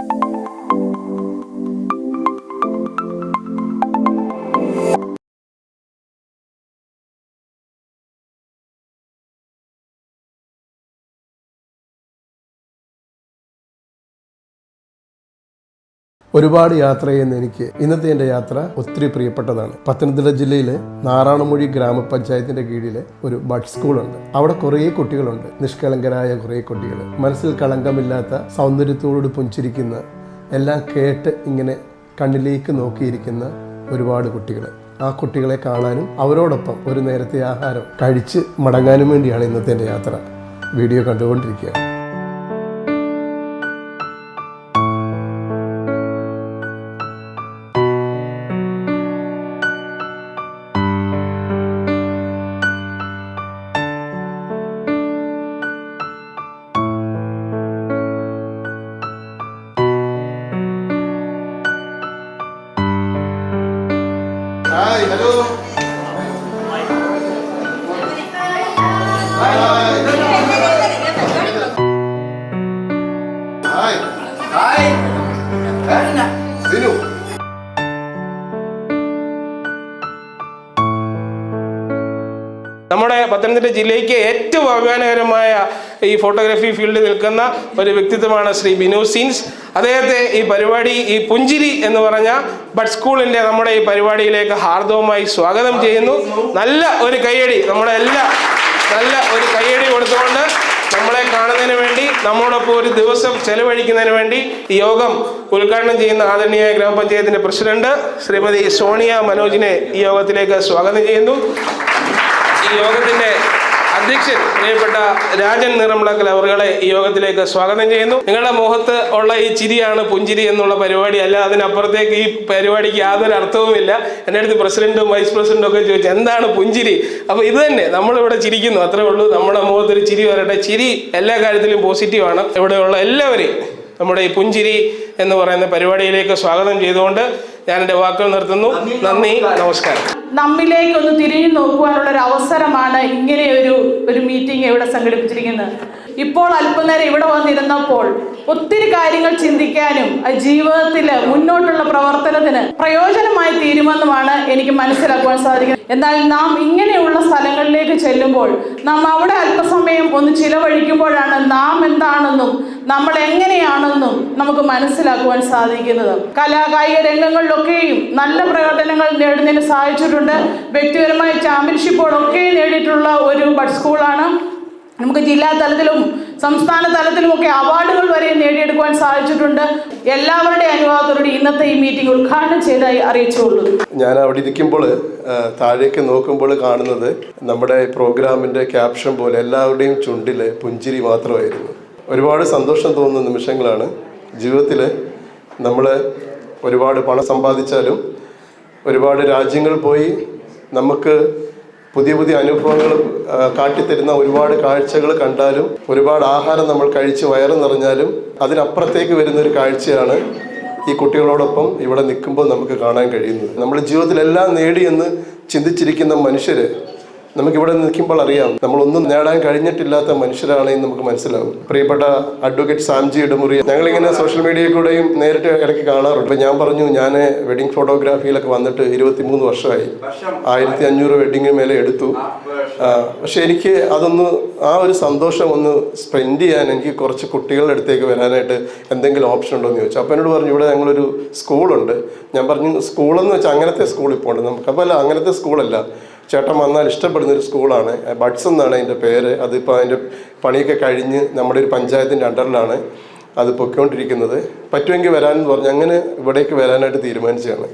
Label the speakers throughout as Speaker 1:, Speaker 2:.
Speaker 1: you ഒരുപാട് യാത്ര ചെയ്യുന്ന എനിക്ക് ഇന്നത്തെ എന്റെ യാത്ര ഒത്തിരി പ്രിയപ്പെട്ടതാണ്. പത്തനംതിട്ട ജില്ലയിലെ നാറാണമൊഴി ഗ്രാമപഞ്ചായത്തിന്റെ കീഴിലെ ഒരു ബഡ് സ്കൂളുണ്ട്. അവിടെ കുറേ കുട്ടികളുണ്ട്. നിഷ്കളങ്കരായ കുറേ കുട്ടികൾ മനസ്സിൽ കളങ്കമില്ലാത്ത സൗന്ദര്യത്തോട് പുഞ്ചിരിക്കുന്ന എല്ലാം കേട്ട് ഇങ്ങനെ കണ്ണിലേക്ക് നോക്കിയിരിക്കുന്ന ഒരുപാട് കുട്ടികൾ ആ കുട്ടികളെ കാണാനും അവരോടൊപ്പം ഒരു നേരത്തെ ആഹാരം കഴിച്ച് മടങ്ങാനും വേണ്ടിയാണ് ഇന്നത്തെ എന്റെ യാത്ര. വീഡിയോ കണ്ടുകൊണ്ടിരിക്കുക ഹായ് ഹലോ
Speaker 2: നമ്മുടെ പത്തനംതിട്ട ജില്ലയ്ക്ക് ഏറ്റവും അഭിമാനകരമായ ഈ ഫോട്ടോഗ്രാഫി ഫീൽഡിൽ നിൽക്കുന്ന ഒരു വ്യക്തിത്വമാണ് ശ്രീ ബിനു സീൻസ്. അദ്ദേഹത്തെ ഈ പരിപാടി ഈ പുഞ്ചിരി എന്ന് പറഞ്ഞ ബഡ് സ്കൂളിന്റെ നമ്മുടെ ഈ പരിപാടിയിലേക്ക് ഹാർദവുമായി സ്വാഗതം ചെയ്യുന്നു. നല്ല ഒരു കയ്യടി നമ്മുടെ എല്ലാ നല്ല ഒരു കയ്യടി കൊടുത്തുകൊണ്ട് നമ്മളെ കാണുന്നതിന് വേണ്ടി നമ്മോടൊപ്പം ഒരു ദിവസം ചെലവഴിക്കുന്നതിന് വേണ്ടി ഈ യോഗം ഉദ്ഘാടനം ചെയ്യുന്ന ആദരണീയ ഗ്രാമപഞ്ചായത്തിന്റെ പ്രസിഡന്റ് ശ്രീമതി സോണിയ മനോജിനെ ഈ യോഗത്തിലേക്ക് സ്വാഗതം ചെയ്യുന്നു. ഈ യോഗത്തിന്റെ അധ്യക്ഷൻ പ്രിയപ്പെട്ട രാജൻ നിറംളക്കൽ അവറുകളെ ഈ യോഗത്തിലേക്ക് സ്വാഗതം ചെയ്യുന്നു. നിങ്ങളുടെ മുഖത്ത് ഉള്ള ഈ ചിരിയാണ് പുഞ്ചിരി എന്നുള്ള പരിപാടി. അല്ല അതിനപ്പുറത്തേക്ക് ഈ പരിപാടിക്ക് യാതൊരു അർത്ഥവുമില്ല. എന്റെ അടുത്ത് പ്രസിഡന്റും വൈസ് പ്രസിഡന്റും ഒക്കെ ചോദിച്ചു എന്താണ് പുഞ്ചിരി? അപ്പോൾ ഇത് തന്നെ നമ്മളിവിടെ ചിരിക്കുന്നു. അത്രേ ഉള്ളൂ. നമ്മുടെ മുഖത്തൊരു ചിരി വരട്ടെ. ചിരി എല്ലാ കാര്യത്തിലും പോസിറ്റീവാണ് ഇവിടെയുള്ള എല്ലാവരെയും നമ്മുടെ ഈ പുഞ്ചിരി എന്ന് പറയുന്ന പരിപാടിയിലേക്ക് സ്വാഗതം ചെയ്തുകൊണ്ട് ഞാൻ എന്റെ വാക്കുകൾ നിർത്തുന്നു. നന്ദി നമസ്കാരം.
Speaker 3: നമ്മിലേക്ക് ഒന്ന് തിരിഞ്ഞു നോക്കുവാനുള്ള ഒരു അവസരമാണ് ഇങ്ങനെ ഒരു ഒരു മീറ്റിംഗ് ഇവിടെ സംഘടിപ്പിച്ചിരിക്കുന്നത്. ഇപ്പോൾ അല്പനേരം ഇവിടെ വന്നിരുന്നപ്പോൾ ഒത്തിരി കാര്യങ്ങൾ ചിന്തിക്കാനും ജീവിതത്തിൽ മുന്നോട്ടുള്ള പ്രവർത്തനത്തിന് പ്രയോജനമായി തീരുമെന്നുമാണ് എനിക്ക് മനസ്സിലാക്കുവാൻ സാധിക്കുന്നത്. എന്നാൽ നാം ഇങ്ങനെയുള്ള സ്ഥലങ്ങളിലേക്ക് ചെല്ലുമ്പോൾ നാം അവിടെ അല്പസമയം ഒന്ന് ചിലവഴിക്കുമ്പോഴാണ് നാം എന്താണെന്നും നമ്മൾ എങ്ങനെയാണെന്നും നമുക്ക് മനസ്സിലാക്കുവാൻ സാധിക്കുന്നത്. കലാകായിക രംഗങ്ങളിലൊക്കെയും നല്ല പ്രകടനങ്ങൾ നേടുന്നതിന് സഹായിച്ചിട്ടുണ്ട് വ്യക്തിപരമായ ചാമ്പ്യൻഷിപ്പുകളൊക്കെ നേടിയിട്ടുള്ള ഒരു ബഡ് സ്കൂളാണ്. നമുക്ക് ജില്ലാ തലത്തിലും സംസ്ഥാന തലത്തിലുമൊക്കെ അവാർഡുകൾ വരെ നേടിയെടുക്കുവാൻ സാധിച്ചിട്ടുണ്ട്. എല്ലാവരുടെയും അനുവാദത്തോടെ ഇന്നത്തെ ഈ മീറ്റിംഗ് ഉദ്ഘാടനം ചെയ്തായി അറിയിച്ചുള്ളൂ.
Speaker 1: ഞാൻ അവിടെ ഇരിക്കുമ്പോൾ താഴേക്ക് നോക്കുമ്പോൾ കാണുന്നത് നമ്മുടെ പ്രോഗ്രാമിന്റെ ക്യാപ്ഷൻ പോലെ എല്ലാവരുടെയും ചുണ്ടിൽ പുഞ്ചിരി മാത്രമായിരുന്നു. ഒരുപാട് സന്തോഷം തോന്നുന്ന നിമിഷങ്ങളാണ്. ജീവിതത്തിൽ നമ്മൾ ഒരുപാട് പണം സമ്പാദിച്ചാലും ഒരുപാട് രാജ്യങ്ങൾ പോയി നമുക്ക് പുതിയ പുതിയ അനുഭവങ്ങൾ കാട്ടിത്തരുന്ന ഒരുപാട് കാഴ്ചകൾ കണ്ടാലും ഒരുപാട് ആഹാരം നമ്മൾ കഴിച്ച് വയറ് നിറഞ്ഞാലും അതിനപ്പുറത്തേക്ക് വരുന്ന ഒരു കാഴ്ചയാണ് ഈ കുട്ടികളോടൊപ്പം ഇവിടെ നിൽക്കുമ്പോൾ നമുക്ക് കാണാൻ കഴിയുന്നത്. നമ്മുടെ ജീവിതത്തിൽ എല്ലാം നേടിയെന്ന് ചിന്തിച്ചിരിക്കുന്ന മനുഷ്യർ നമുക്കിവിടെ നിൽക്കുമ്പോൾ അറിയാം. നമ്മളൊന്നും നേടാൻ കഴിഞ്ഞിട്ടില്ലാത്ത മനുഷ്യരാണെന്ന് നമുക്ക് മനസ്സിലാവും. പ്രിയപ്പെട്ട അഡ്വക്കേറ്റ് സാംജി ഇടമുറി ഞങ്ങളിങ്ങനെ സോഷ്യൽ മീഡിയയിൽ കൂടെയും നേരിട്ട് ഇടയ്ക്ക് കാണാറുണ്ട്. ഞാൻ പറഞ്ഞു ഞാൻ വെഡിങ് ഫോട്ടോഗ്രാഫിയിലൊക്കെ വന്നിട്ട് ഇരുപത്തിമൂന്ന് വർഷമായി. ആയിരത്തി അഞ്ഞൂറ് വെഡിങ് മേലെ എടുത്തു. പക്ഷെ എനിക്ക് അതൊന്ന് ആ ഒരു സന്തോഷം ഒന്ന് സ്പെൻഡ് ചെയ്യാൻ എനിക്ക് കുറച്ച് കുട്ടികളുടെ അടുത്തേക്ക് വരാനായിട്ട് എന്തെങ്കിലും ഓപ്ഷൻ ഉണ്ടോ എന്ന് ചോദിച്ചു. അപ്പം എന്നോട് പറഞ്ഞു ഇവിടെ ഞങ്ങളൊരു സ്കൂളുണ്ട് ഞാൻ പറഞ്ഞു സ്കൂളെന്ന് വെച്ചാൽ അങ്ങനത്തെ സ്കൂളിൽ പോകണം നമുക്ക് അപ്പോൾ അല്ല അങ്ങനത്തെ സ്കൂളല്ല ചേട്ടൻ വന്നാൽ ഇഷ്ടപ്പെടുന്ന ഒരു സ്കൂളാണ്. ബഡ്സ് എന്നാണ് അതിന്റെ പേര്. അതിപ്പോൾ അതിന്റെ പണിയൊക്കെ കഴിഞ്ഞ് നമ്മുടെ ഒരു പഞ്ചായത്തിന്റെ അണ്ടറിലാണ് അത് പൊയ്ക്കൊണ്ടിരിക്കുന്നത്. പറ്റുമെങ്കിൽ വരാനെന്ന് പറഞ്ഞു. അങ്ങനെ ഇവിടേക്ക് വരാനായിട്ട് തീരുമാനിച്ചതാണ്.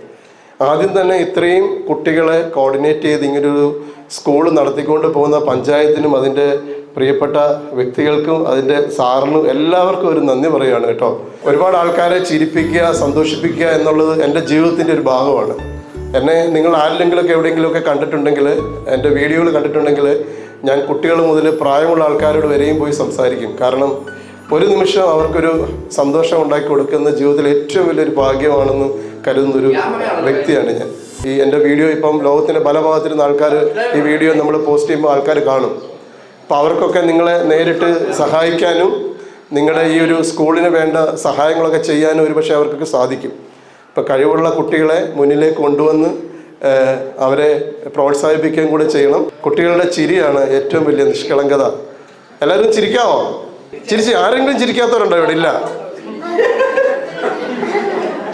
Speaker 1: ആദ്യം തന്നെ ഇത്രയും കുട്ടികളെ കോർഡിനേറ്റ് ചെയ്ത് ഇങ്ങനൊരു സ്കൂൾ നടത്തിക്കൊണ്ട് പോകുന്ന പഞ്ചായത്തിനും അതിന്റെ പ്രിയപ്പെട്ട വ്യക്തികൾക്കും അതിന്റെ സാറിനും എല്ലാവർക്കും ഒരു നന്ദി പറയുകയാണ് കേട്ടോ. ഒരുപാട് ആൾക്കാരെ ചിരിപ്പിക്കുക സന്തോഷിപ്പിക്കുക എന്നുള്ളത് എന്റെ ജീവിതത്തിന്റെ ഒരു ഭാഗമാണ്. എന്നെ നിങ്ങൾ ആരിലെങ്കിലുമൊക്കെ എവിടെയെങ്കിലുമൊക്കെ കണ്ടിട്ടുണ്ടെങ്കിൽ എന്റെ വീഡിയോകൾ കണ്ടിട്ടുണ്ടെങ്കിൽ ഞാൻ കുട്ടികൾ മുതൽ പ്രായമുള്ള ആൾക്കാരോട് വരെയും പോയി സംസാരിക്കും. കാരണം ഒരു നിമിഷം അവർക്കൊരു സന്തോഷം ഉണ്ടാക്കി കൊടുക്കുന്ന ജീവിതത്തിൽ ഏറ്റവും വലിയൊരു ഭാഗ്യമാണെന്ന് കരുതുന്ന ഒരു വ്യക്തിയാണ് ഞാൻ. ഈ എന്റെ വീഡിയോ ഇപ്പം ലോകത്തിന്റെ പല ഭാഗത്തിരുന്ന ആൾക്കാർ ഈ വീഡിയോ നമ്മൾ പോസ്റ്റ് ചെയ്യുമ്പോൾ ആൾക്കാർ കാണും. അപ്പോൾ അവർക്കൊക്കെ നിങ്ങളെ നേരിട്ട് സഹായിക്കാനും നിങ്ങളുടെ ഈ ഒരു സ്കൂളിന് വേണ്ട സഹായങ്ങളൊക്കെ ചെയ്യാനും ഒരുപക്ഷെ അവർക്കൊക്കെ സാധിക്കും. ഇപ്പോൾ കഴിവുള്ള കുട്ടികളെ മുന്നിലേക്ക് കൊണ്ടുവന്ന് അവരെ പ്രോത്സാഹിപ്പിക്കുകയും കൂടെ ചെയ്യണം. കുട്ടികളുടെ ചിരിയാണ് ഏറ്റവും വലിയ നിഷ്കളങ്കത. എല്ലാവരും ചിരിക്കാവോ? ചിരിച്ച് ആരെങ്കിലും ചിരിക്കാത്തവരുണ്ടോ ഇവിടെ? ഇല്ല.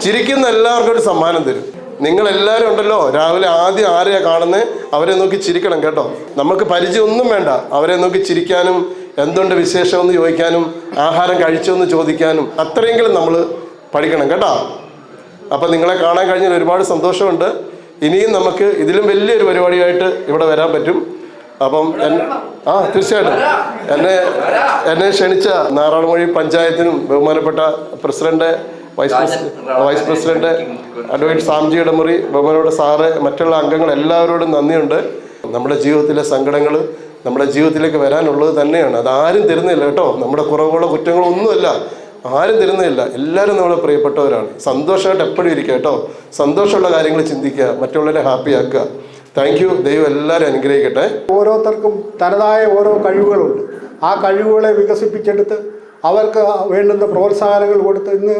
Speaker 1: ചിരിക്കുന്ന എല്ലാവർക്കും ഒരു സമ്മാനം തരും. നിങ്ങൾ എല്ലാവരും ഉണ്ടല്ലോ രാവിലെ ആദ്യം ആരെയാ കാണുന്നത് അവരെ നോക്കി ചിരിക്കണം കേട്ടോ. നമുക്ക് പരിചയമൊന്നും വേണ്ട. അവരെ നോക്കി ചിരിക്കാനും എന്തുണ്ട് വിശേഷമെന്ന് ചോദിക്കാനും ആഹാരം കഴിച്ചോ എന്ന് ചോദിക്കാനും അത്രയെങ്കിലും നമ്മൾ പഠിക്കണം കേട്ടോ. അപ്പം നിങ്ങളെ കാണാൻ കഴിഞ്ഞാൽ ഒരുപാട് സന്തോഷമുണ്ട്. ഇനിയും നമുക്ക് ഇതിലും വലിയൊരു പരിപാടിയായിട്ട് ഇവിടെ വരാൻ പറ്റും. അപ്പം ആ തീർച്ചയായിട്ടും. എന്നെ എന്നെ ക്ഷണിച്ച നാറാണമൊഴി പഞ്ചായത്തിനും ബഹുമാനപ്പെട്ട president vice president vice president advocate Samji Idamuri ബഹുമാനപ്പെട്ട സാറ് മറ്റുള്ള അംഗങ്ങൾ എല്ലാവരോടും നന്ദിയുണ്ട്. നമ്മുടെ ജീവിതത്തിലെ സങ്കടങ്ങൾ നമ്മുടെ ജീവിതത്തിലേക്ക് വരാനുള്ളത് തന്നെയാണ്. അതാരും തരുന്നില്ല കേട്ടോ. നമ്മുടെ കുറവുകളോ കുറ്റങ്ങളോ ഒന്നുമല്ല. ആരും തരുന്നില്ല എല്ലാവരും നമ്മളെ പ്രിയപ്പെട്ടവരാണ്. സന്തോഷമായിട്ട് എപ്പോഴും ഇരിക്കുക കേട്ടോ. സന്തോഷമുള്ള കാര്യങ്ങൾ ചിന്തിക്കുക മറ്റുള്ളവരെ ഹാപ്പിയാക്കുക താങ്ക് യു ദൈവം എല്ലാവരും അനുഗ്രഹിക്കട്ടെ.
Speaker 4: ഓരോരുത്തർക്കും തനതായ ഓരോ കഴിവുകളുണ്ട്. ആ കഴിവുകളെ വികസിപ്പിച്ചെടുത്ത് അവർക്ക് വേണ്ടുന്ന പ്രോത്സാഹനങ്ങൾ കൊടുത്ത് ഇന്ന്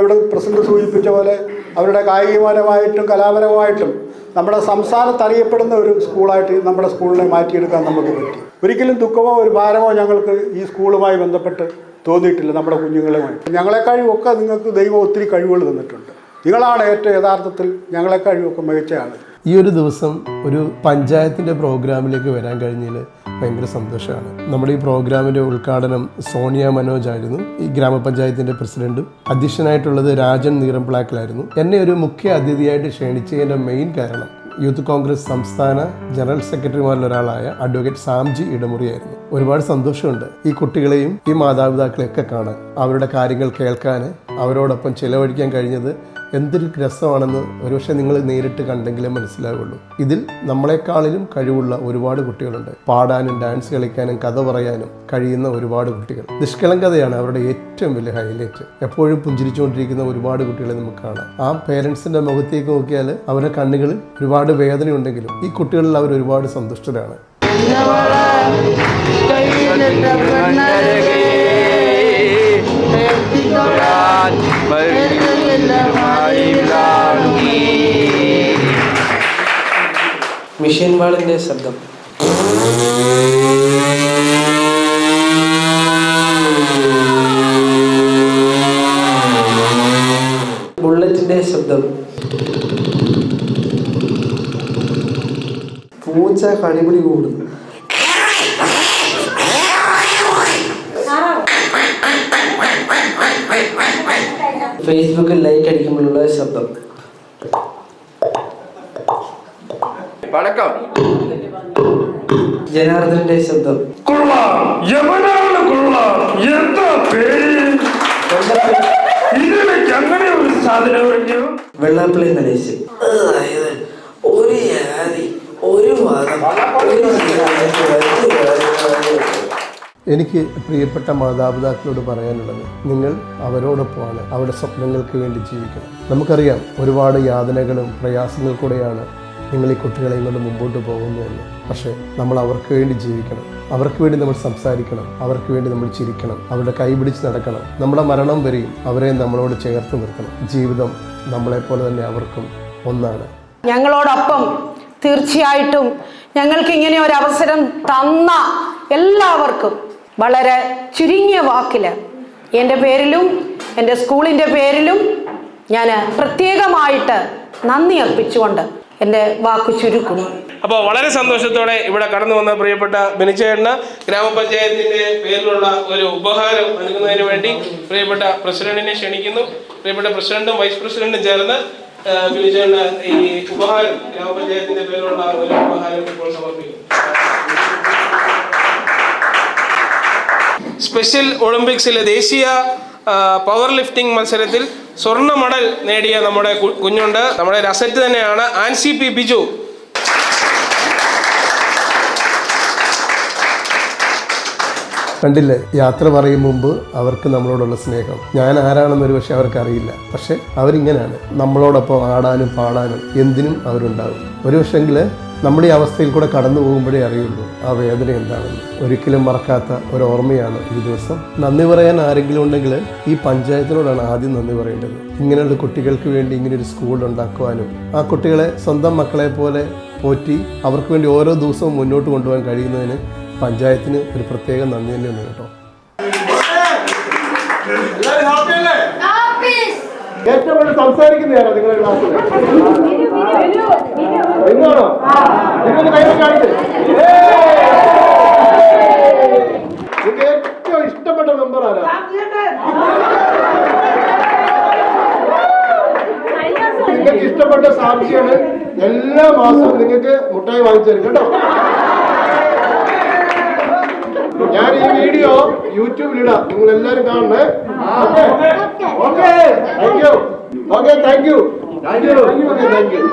Speaker 4: ഇവിടെ പ്രസിഡന്റ് സൂചിപ്പിച്ച പോലെ അവരുടെ കായികപരമായിട്ടും കലാപരമായിട്ടും നമ്മുടെ സംസ്ഥാനത്ത് അറിയപ്പെടുന്ന ഒരു സ്കൂളായിട്ട് നമ്മുടെ സ്കൂളിനെ മാറ്റിയെടുക്കാൻ നമുക്ക് പറ്റി. ഒരിക്കലും ദുഃഖമോ ഒരു ഭാരമോ ഞങ്ങൾക്ക് ഈ സ്കൂളുമായി ബന്ധപ്പെട്ട് തോന്നിയിട്ടില്ല നമ്മുടെ കുഞ്ഞുങ്ങളുമായി. ഞങ്ങളെ കഴിവൊക്കെ നിങ്ങൾക്ക് ദൈവം ഒത്തിരി കഴിവുകൾ തന്നിട്ടുണ്ട്. നിങ്ങളാണ് ഏറ്റവും യഥാർത്ഥത്തിൽ ഞങ്ങളെ മികച്ച ആൾ
Speaker 1: ഈ ഒരു ദിവസം ഒരു പഞ്ചായത്തിന്റെ പ്രോഗ്രാമിലേക്ക് വരാൻ കഴിഞ്ഞതിൽ ഭയങ്കര സന്തോഷമാണ്. നമ്മുടെ ഈ പ്രോഗ്രാമിന്റെ ഉദ്ഘാടനം സോണിയ മനോജ് ആയിരുന്നു. ഈ ഗ്രാമപഞ്ചായത്തിന്റെ പ്രസിഡന്റും അധ്യക്ഷനായിട്ടുള്ളത് രാജൻ നീറംപ്ലാക്കിലായിരുന്നു എന്നെ ഒരു മുഖ്യ അതിഥിയായിട്ട് ക്ഷണിച്ചതിന്റെ മെയിൻ കാരണം യൂത്ത് കോൺഗ്രസ് സംസ്ഥാന ജനറൽ സെക്രട്ടറിമാരിലൊരാളായ അഡ്വക്കേറ്റ് സാംജി ഇടമുറിയായിരുന്നു. ഒരുപാട് സന്തോഷമുണ്ട്. ഈ കുട്ടികളെയും ഈ മാതാപിതാക്കളെയൊക്കെ കാണാൻ. അവരുടെ കാര്യങ്ങൾ കേൾക്കാൻ അവരോടൊപ്പം ചിലവഴിക്കാൻ കഴിഞ്ഞത് എന്തൊരു രസമാണെന്ന് ഒരുപക്ഷെ നിങ്ങൾ നേരിട്ട് കണ്ടെങ്കിലേ മനസ്സിലാവുള്ളൂ. ഇതിൽ നമ്മളെക്കാളിലും കഴിവുള്ള ഒരുപാട് കുട്ടികളുണ്ട്. പാടാനും ഡാൻസ് കളിക്കാനും കഥ പറയാനും കഴിയുന്ന ഒരുപാട് കുട്ടികൾ. നിഷ്കളങ്കതയാണ് അവരുടെ ഏറ്റവും വലിയ ഹൈലൈറ്റ്. എപ്പോഴും പുഞ്ചിരിച്ചുകൊണ്ടിരിക്കുന്ന ഒരുപാട് കുട്ടികളെ നമുക്ക് കാണാം. ആ പേരൻസിന്റെ മുഖത്തേക്ക് നോക്കിയാൽ അവരുടെ കണ്ണുകളിൽ ഒരുപാട് വേദനയുണ്ടെങ്കിലും ഈ കുട്ടികളിൽ അവർ ഒരുപാട് സന്തുഷ്ടരാണ്.
Speaker 5: മിഷൻ വാളിന്റെ ശബ്ദം. ബുള്ളറ്റിന്റെ ശബ്ദം. പൂച്ച കടിപിടി കൂടുന്നു. ഫേസ്ബുക്കിൽ ലൈക്ക് അടിക്കുമ്പോഴുള്ള ശബ്ദം.
Speaker 6: വണക്കം.
Speaker 5: ജനാർദ്ദന്റെ ശബ്ദം.
Speaker 7: കൊള്ളാം. യമനാണ് കൊള്ളാം എന്താ പേര് ഇതിലേക്ക് അങ്ങനെ ഒരു സാധനം പറഞ്ഞു
Speaker 5: വെള്ളാപ്പള്ളി നടേശൻ അതായത് ഒരു ജാതി ഒരു മതം ഒരു
Speaker 1: എനിക്ക് പ്രിയപ്പെട്ട മാതാപിതാക്കളോട് പറയാനുള്ളത് നിങ്ങൾ അവരോടൊപ്പമാണ് അവരുടെ സ്വപ്നങ്ങൾക്ക് വേണ്ടി ജീവിക്കണം. നമുക്കറിയാം ഒരുപാട് യാതനകളും പ്രയാസങ്ങൾ കൂടെയാണ് നിങ്ങൾ ഈ കുട്ടികളെ കൊണ്ട് മുമ്പോട്ട് പോകുന്നതെന്ന്. പക്ഷേ നമ്മൾ അവർക്ക് വേണ്ടി ജീവിക്കണം. അവർക്ക് വേണ്ടി നമ്മൾ സംസാരിക്കണം. അവർക്ക് വേണ്ടി നമ്മൾ ചിരിക്കണം. അവരുടെ കൈ പിടിച്ച് നടക്കണം. നമ്മുടെ മരണം വരെയും അവരെ നമ്മളോട് ചേർത്ത് നിർത്തണം. ജീവിതം നമ്മളെപ്പോലെ തന്നെ അവർക്കും ഒന്നാണ്.
Speaker 8: ഞങ്ങളോടൊപ്പം തീർച്ചയായിട്ടും ഞങ്ങൾക്ക് ഇങ്ങനെ ഒരു അവസരം തന്ന എല്ലാവർക്കും വളരെ ചുരുങ്ങിയ വാക്കിൽ എന്റെ പേരിലും എന്റെ സ്കൂളിന്റെ പേരിലും ഞാൻ പ്രത്യേകമായിട്ട് നന്ദി അർപ്പിച്ചുകൊണ്ട് എന്റെ വാക്ക് ചുരുക്കുന്നു.
Speaker 2: അപ്പോൾ വളരെ സന്തോഷത്തോടെ ഇവിടെ കടന്നു വന്ന പ്രിയപ്പെട്ട ബെനിച്ചേട്ടന് ഗ്രാമപഞ്ചായത്തിന്റെ പേരിലുള്ള ഒരു ഉപഹാരം നൽകുന്നതിന് വേണ്ടി പ്രിയപ്പെട്ട പ്രസിഡന്റിനെ ക്ഷണിക്കുന്നു. പ്രിയപ്പെട്ട പ്രസിഡന്റും വൈസ് പ്രസിഡന്റും ചേർന്ന് ബെനിച്ചേട്ടന് ഈ ഉപഹാരം ഗ്രാമപഞ്ചായത്തിന്റെ പേരിലുള്ള ഒരു ഉപഹാരം ഇപ്പോൾ സമർപ്പിക്കും സ്പെഷ്യൽ ഒളിമ്പിക്സിലെ ദേശീയ പവർ ലിഫ്റ്റിംഗ് മത്സരത്തിൽ സ്വർണ മെഡൽ നേടിയ നമ്മുടെ കുഞ്ഞുണ്ട്. നമ്മുടെ അസറ്റ് തന്നെയാണ് ആൻസി പി ബിജു.
Speaker 1: കണ്ടില്ലേ യാത്ര പറയും മുമ്പ് അവർക്ക് നമ്മളോടുള്ള സ്നേഹം. ഞാൻ ആരാണെന്ന് ഒരു പക്ഷെ അവർക്ക് അറിയില്ല. പക്ഷെ അവരിങ്ങനെയാണ്. നമ്മളോടൊപ്പം ആടാനും പാടാനും എന്തിനും അവരുണ്ടാകും. ഒരു പക്ഷെങ്കിൽ നമ്മുടെ ഈ അവസ്ഥയിൽ കൂടെ കടന്നു പോകുമ്പോഴേ അറിയുള്ളൂ ആ വേദന എന്താണെന്ന്. ഒരിക്കലും മറക്കാത്ത ഒരു ഓർമ്മയാണ് ഈ ദിവസം. നന്ദി പറയാൻ ആരെങ്കിലും ഉണ്ടെങ്കിൽ ഈ പഞ്ചായത്തിനോടാണ് ആദ്യം നന്ദി പറയേണ്ടത്. ഇങ്ങനെയുള്ള കുട്ടികൾക്ക് വേണ്ടി ഇങ്ങനെ ഒരു സ്കൂൾ ഉണ്ടാക്കുവാനും ആ കുട്ടികളെ സ്വന്തം മക്കളെ പോലെ പോറ്റി അവർക്ക് വേണ്ടി ഓരോ ദിവസവും മുന്നോട്ട് കൊണ്ടുപോകാൻ കഴിയുന്നതിന് പഞ്ചായത്തിന് ഒരു പ്രത്യേക നന്ദി തന്നെയുണ്ട് കേട്ടോ. ഏറ്റവും കൂടുതൽ സംസാരിക്കുന്നതാണോ നിങ്ങളുടെ ക്ലാസ്സിൽ നിങ്ങളാണോ? നിങ്ങളൊന്ന് കൈ കാണിച്ചേ നിങ്ങൾക്ക് ഏറ്റവും ഇഷ്ടപ്പെട്ട മെമ്പർ ആരാ? നിങ്ങൾക്ക് ഇഷ്ടപ്പെട്ട സാക്ഷിയാണ് എല്ലാ മാസവും നിങ്ങൾക്ക് മുട്ടായി വാങ്ങിച്ചു തരും കേട്ടോ? ഞാൻ ഈ വീഡിയോ യൂട്യൂബിലിടാം നിങ്ങൾ എല്ലാവരും കാണണേ. Okay. Thank you okay thank you thank you okay thank you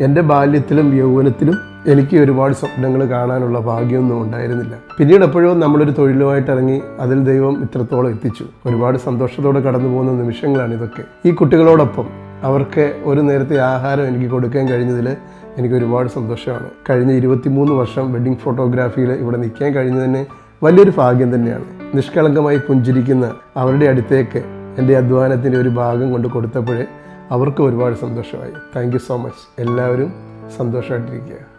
Speaker 1: എന്റെ ബാല്യത്തിലും യൗവനത്തിലും എനിക്ക് ഒരുപാട് സ്വപ്നങ്ങൾ കാണാനുള്ള ഭാഗ്യമൊന്നും ഉണ്ടായിരുന്നില്ല. പിന്നീട് എപ്പോഴും നമ്മളൊരു തൊഴിലുമായിട്ട് ഇറങ്ങി അതിൽ ദൈവം ഇത്രത്തോളം എത്തിച്ചു. ഒരുപാട് സന്തോഷത്തോടെ കടന്നു പോകുന്ന നിമിഷങ്ങളാണ് ഇതൊക്കെ. ഈ കുട്ടികളോടൊപ്പം അവർക്ക് ഒരു നേരത്തെ ആഹാരം എനിക്ക് കൊടുക്കാൻ കഴിഞ്ഞതിൽ എനിക്ക് ഒരുപാട് സന്തോഷമാണ്. കഴിഞ്ഞ ഇരുപത്തിമൂന്ന് വർഷം വെഡ്ഡിംഗ് ഫോട്ടോഗ്രാഫിയിൽ ഇവിടെ നിൽക്കാൻ കഴിഞ്ഞതിന് വലിയൊരു ഭാഗ്യം തന്നെയാണ്. നിഷ്കളങ്കമായി പുഞ്ചിരിക്കുന്ന അവരുടെ അടുത്തേക്ക് എന്റെ അധ്വാനത്തിന്റെ ഒരു ഭാഗം കൊണ്ട് കൊടുത്തപ്പോഴേ അവർക്ക് ഒരുപാട് സന്തോഷമായി. Thank so much. എല്ലാവരും സന്തോഷമായിട്ടിരിക്കുക.